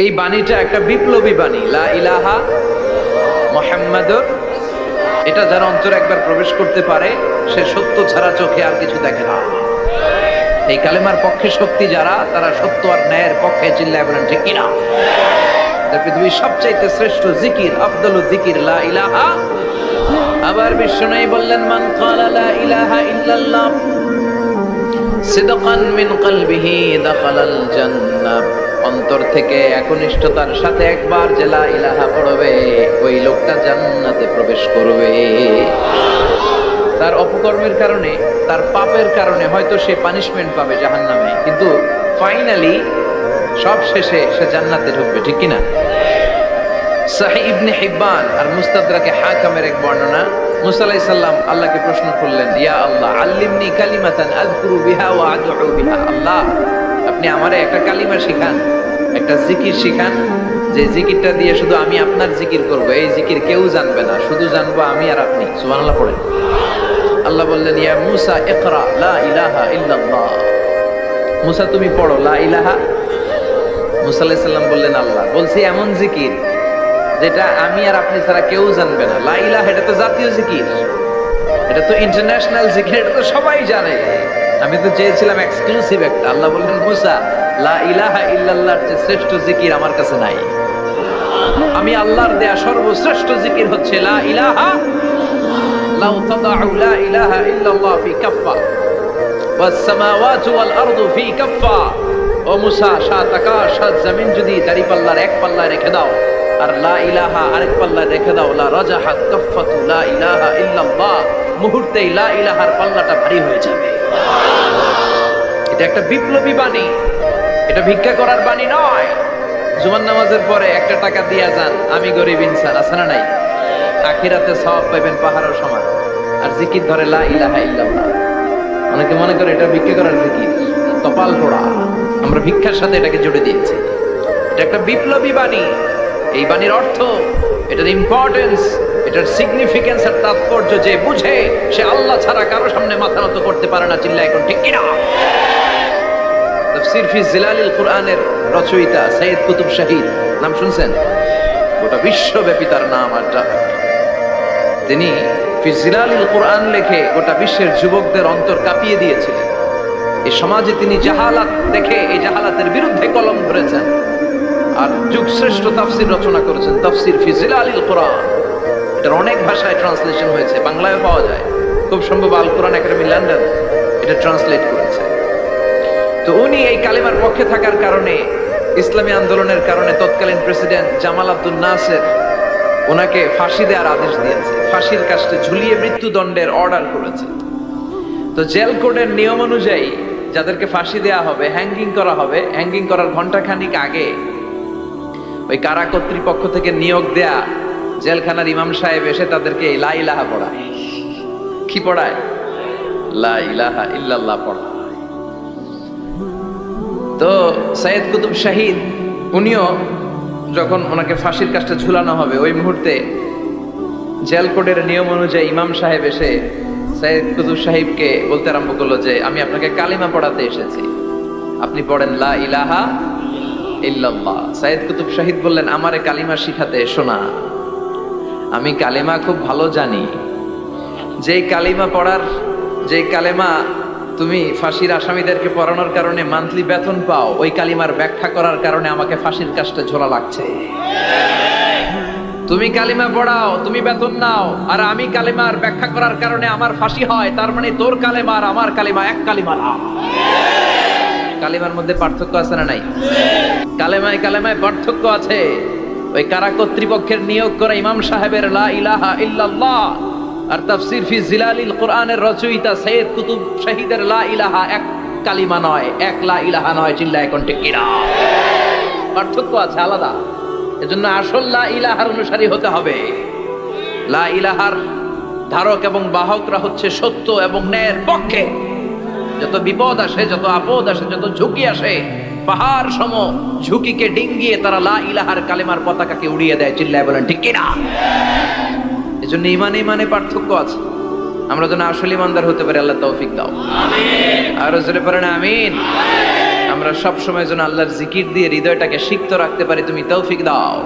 এই বাণীটা একটা বিপ্লবী বাণী। লা ইলাহা মোহাম্মদুর। এটা যারা অন্তরে একবার প্রবেশ করতে পারে, সে সত্য ছাড়া চোখে আর কিছু দেখে না। এই কালেমার পক্ষে শক্তি যারা, তারা সত্য আর ন্যায়ের পক্ষে চিল্লায় বলেন, ঠিক কিনা? পৃথিবীর সবচাইতে শ্রেষ্ঠ জিকির, আফদল জিকির, লা ইলাহা। আবার বিশ্ব বিষ্ণু বললেন, মান ক্বালা লা ইলাহা ইল্লাল্লাহ, সিদকান মিন কলবিহি দাখালাল জান্নাহ অন্তর থেকে একনিষ্ঠতার সাথে একবার যে লা ইলাহা পড়বে, ওই লোকটা জান্নাতে প্রবেশ করবে। তার অপকর্মের কারণে, তার পাপের কারণে হয়তো সে পানিশমেন্ট পাবে জাহান্নামে, কিন্তু ফাইনালি সব শেষে সে জান্নাতে ঢুকবে, ঠিক কিনা? সাহি ইবনে হিব্বান আর মুস্তাদরাকে হাকামের এক বর্ণনা। মুসা আলাইহিস সালাম আল্লাহকে প্রশ্ন করলেন, ইয়া আল্লাহ, আল্লিমনি কালিমাতান আযকুরু বিহা ওয়া আদউ বিহা আল্লাহ। আপনি আমার একটা কালিমা শিখান, একটা জিকির শিখান, যে জিকিরটা দিয়ে শুধু আমি আপনার জিকির করব, এই জিকির কেউ জানবে না, শুধু জানব আমি আর আপনি। সুবহানাল্লাহ পড়েন। আল্লাহ বললেন, ইয়া মুসা, ইকরা, লা ইলাহা ইল্লাল্লাহ। মুসা, তুমি পড়ো, লা ইলাহা? মুসা আলাইহিস সালাম বললেন, আল্লাহ। বলছি, এমন জিকির, যেটা আমি আর আপনি ছাড়া কেউ জানবে না। লাইলা এটা তো জাতীয় জিকির। এটা তো ইন্টারন্যাশনাল জিকির, এটা তো সবাই জানে। আমি তো চেয়েছিলাম এক্সক্লুসিভ একটা। আল্লাহ বললেন, মুসা, লা ইলাহা ইল্লাল্লাহর যে শ্রেষ্ঠ জিকির আমার কাছে নাই। আমি আল্লাহর দেয়া সর্বশ্রেষ্ঠ জিকির হচ্ছে লা ইলাহা, লাউ তাদাউ লা ইলাহা ইল্লাল্লাহ ফি কাফফা, ওয়াস সামাওয়াতু ওয়াল আরদু ফি কাফফা। ও মুসা, সাত আকাশ, সাত জমিন যদি দাড়ি পাল্লার এক পাল্লায় রেখে দাও আর লা ইলাহা আরেক পাল্লায় রেখে দাও, লা রাজাহাত কাফফাতু লা ইলাহা ইল্লাল্লাহ। মুহূর্তেই লা ইলাহার পাল্লাটা ভারী হয়ে যাবে। এটা একটা বিপ্লবী বাণী। এটা ভিক্ষা করার বাণী নয়। জুমার নামাজের পরে একটা টাকা দিয়া যান, আমি গরিব ইনসান, আছে না নাই? আখিরাতে সব পাইবেন পাহাড়ের সমান। আর জিকির ধরে লা ইলাহা ইল্লাল্লাহ। অনেকে মনে করে এটা ভিক্ষা করার জিকির। কপাল পোড়া। আমরা ভিক্ষার সাথে এটাকে জুড়ে দিয়েছি। এটা একটা বিপ্লবী বাণী। এই বাণীর অর্থ, এটার ইম্পর্টেন্স এটার সিগনিফিকেন্স আর তাৎপর্য যে বুঝে, সে আল্লাহ ছাড়া কারও সামনে মাথা নত করতে পারে না চিল্লা এখন ঠিক কিনা? জিলালিল কোরআনের রচয়িতা কুতুব শাহিদ, নাম শুনছেন? গোটা বিশ্বব্যাপী তার নাম আড্ডা তিনি ফি জিলালিল কোরআন লেখে গোটা বিশ্বের যুবকদের অন্তর কাঁপিয়ে দিয়েছিলেন। এই সমাজে তিনি জাহালাত দেখে, এই ধরেছেন আর যুগশ্রেষ্ঠ তাফসির রচনা করেছেন, তাফসির ফি জিলালিল কোরআন। এটার অনেক ভাষায় ট্রান্সলেশন হয়েছে বাংলায় পাওয়া যায়। খুব সম্ভব আল কোরআন একাডেমি লন্ডন এটা ট্রান্সলেট করেছে। তো উনি এই কালিমার পক্ষে থাকার কারণে, ইসলামী আন্দোলনের কারণে তৎকালীন প্রেসিডেন্ট জামাল আব্দুল নাসের ওনাকে ফাঁসি দেওয়ার আদেশ দিয়েছে। ফাঁসির কাস্টে ঝুলিয়ে মৃত্যুদণ্ডের অর্ডার করেছে। তো জেল কোডের নিয়ম অনুযায়ী যাদেরকে ফাঁসি দেওয়া হবে হ্যাঙ্গিং করা হবে হ্যাঙ্গিং করার ঘণ্টা ঘন্টাখানিক আগে ওই কারা কর্তৃপক্ষ থেকে নিয়োগ দেয়া জেলখানার ইমাম সাহেব এসে তাদেরকে লা ইলাহা পড়ায়। কি পড়ায়? লা ইলাহা ইল্লাল্লাহ পড়ায়। তো সৈয়দ কুতুব শাহিদ, উনিও যখন ওনাকে ফাঁসির কাজটা ঝুলানো হবে, ওই মুহূর্তে জেল কোডের নিয়ম অনুযায়ী ইমাম সাহেব এসে সৈয়দ কুতুব সাহিবকে বলতে আরম্ভ করল যে, আমি আপনাকে কালিমা পড়াতে এসেছি। আপনি পড়েন লা ইলাহা ইল্লাল্লাহ। সাইদ কুতুব শাহিদ বললেন, আমারে কালিমা শিখাতে এসো না। আমি কালিমা খুব ভালো জানি। যেই কালিমা পড়ার, যেই কালেমা তুমি ফাঁসির আসামিদেরকে পড়ানোর কারণে মান্থলি বেতন পাও, ওই কালিমার ব্যাখ্যা করার কারণে আমাকে ফাঁসির কাজটা ঝোলা লাগছে। তুমি কালিমা পড়াও, তুমি বেতন নাও, আর আমি কালিমার ব্যাখ্যা করার কারণে আমার ফাঁসি হয়, তার মানে তোর কালেমা আর আমার কালিমা এক কালিমা না। কালিমার মধ্যে পার্থক্য আছে না নাই? কালেমায় কালেমায় পার্থক্য আছে। ওই কারা কর্তৃপক্ষের নিয়োগ করা ইমাম সাহেবের আর তাফসির ফি কোরআনের রচয়িতা সৈয়দ কুতুব শহীদের লা ইলাহা এক কালিমা নয়, এক লা ইলাহা নয় চিল্লা এখন কিনা পার্থক্য আছে আলাদা। এজন্য আসল লা ইলাহার অনুসারী হতে হবে। লা ইলাহার ধারক এবং বাহকরা হচ্ছে সত্য এবং ন্যায়ের পক্ষে। যত বিপদ আসে যত আপদ আসে যত ঝুঁকি আসে পাহাড় সম ঝুঁকিকে ডিঙ্গিয়ে তারা লা ইলাহার কালেমার পতাকাকে উড়িয়ে দেয় চিল্লায় বলেন ঠিক কিনা? এজন্য ইমানে ইমানে পার্থক্য আছে। আমরা যেন আসলে ইমানদার হতে পারি আল্লাহ তৌফিক দাও। আর জোরে পারেন আমিন। আমরা সব সময় যেন আল্লাহর জিকির দিয়ে হৃদয়টাকে সিক্ত রাখতে পারি তুমি তৌফিক দাও।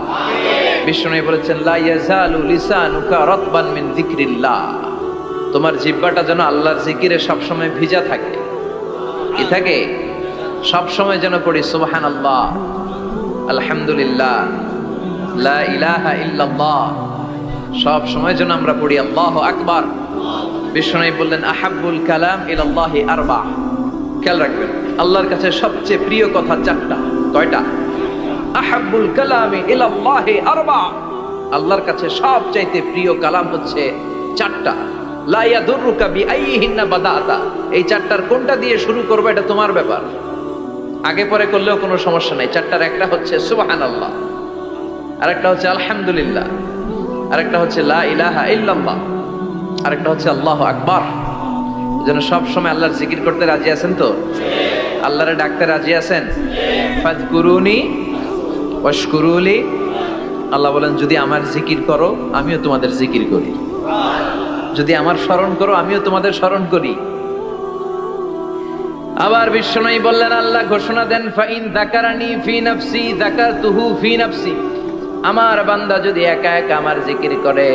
বিষ্ণু বলেছেন লা ইয়াজালু লিসানুকা রাতবান মিন যিকরিল্লাহ। তোমার জিহ্বাটা যেন আল্লাহর জিকিরে সব সময় ভিজা থাকে। কি থাকে? সব সময় যেন পড়ি সুবহান আল্লাহ আলহামদুলিল্লাহ, লা ইলাহা ইল্লাল্লাহ। সব সময় যেন আমরা পড়ি, আল্লাহ আকবার। বিষ্ণু বললেন, আহাব্বুল কালাম ইলাল্লাহি আরবা। খেয়াল রাখবেন, আল্লাহর কাছে সবচেয়ে প্রিয় কথা চারটা, কয়টা? আহাব্বুল কালামি ইলাল্লাহি আরবা। আল্লাহর কাছে সবচাইতে প্রিয় কালাম হচ্ছে চারটা। লা ইয়াদুররুকা বিআইহিন্না বাদাতা। এই চারটার কোনটা দিয়ে শুরু করবে এটা তোমার ব্যাপার। আগে পরে করলেও কোনো সমস্যা নাই। চারটার একটা হচ্ছে সুবহানাল্লাহ, আরেকটা হচ্ছে আলহামদুলিল্লাহ, আরেকটা হচ্ছে লা ইলাহা ইল্লাল্লাহ, আরেকটা হচ্ছে আল্লাহ আকবার। যেন সব সময় আল্লাহর জিকির করতে রাজি আছেন তো? আল্লাহরে ডাকতে রাজি আছেন? ফাজকুরুনি ওয়াশকুরুলি। আল্লাহ বলেন, যদি আমার জিকির করো, আমিও তোমাদের জিকির করি। যদি আমার স্মরণ করো, আমিও তোমাদের স্মরণ করি। আবার বিশ্বনয়ী বললেন, আল্লাহ ঘোষণা দেন, ফাইন যাকারানি ফি নাফসি যাকারতুহু ফি নাফসি। আমার বান্দা যদি একা একা আমার জিকির করে,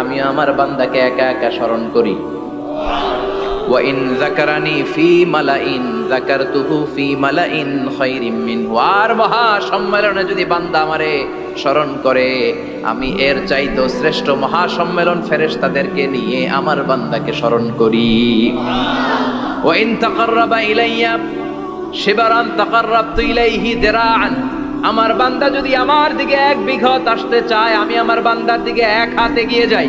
আমিও আমার বান্দাকে একা একা স্মরণ করি। ওয়া ইন যাকারানি ফি মালাইন, যাকারতুহু ফি মালাইন খায়রিম মিনহু। আর মহা সম্মেলনে যদি বান্দা আমারে স্মরণ করে আমি এর চাইতো শ্রেষ্ঠ মহাসম্মেলন ফেরেস তাদেরকে নিয়ে আমার বান্দাকে স্মরণ করি। ওয়াইন তাকাররাবা ইলাইয়া, শিবারান তাকাররাবতু ইলাইহি দেরান আমার বান্দা যদি আমার দিকে এক বিঘত আসতে চায়, আমি আমার বান্দার দিকে এক হাতে গিয়ে যাই।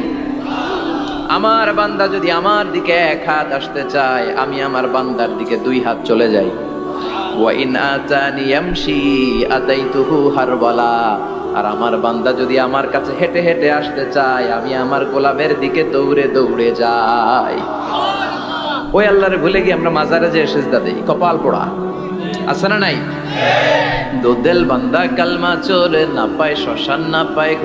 আমার বান্দা যদি আমার দিকে এক হাত আসতে চায়, আমি আমার বান্দার দিকে দুই হাত চলে যাই। ওয়াইন আতানি ইয়ামশি, আতাইতুহু হারবালা আর আমার বান্দা যদি আমার কাছে হেঁটে হেঁটে আসতে চায়, আমি আমার গোলাপের দিকে দৌড়ে দৌড়ে যাই। ওই আল্লাহরে ভুলে গিয়ে আমরা মাজারে যে সেজদা দেই, কপাল পোড়া। আছে না নাই? দোদেল বান্দা কালমা চোরে না পায়, শ্মশান না পায়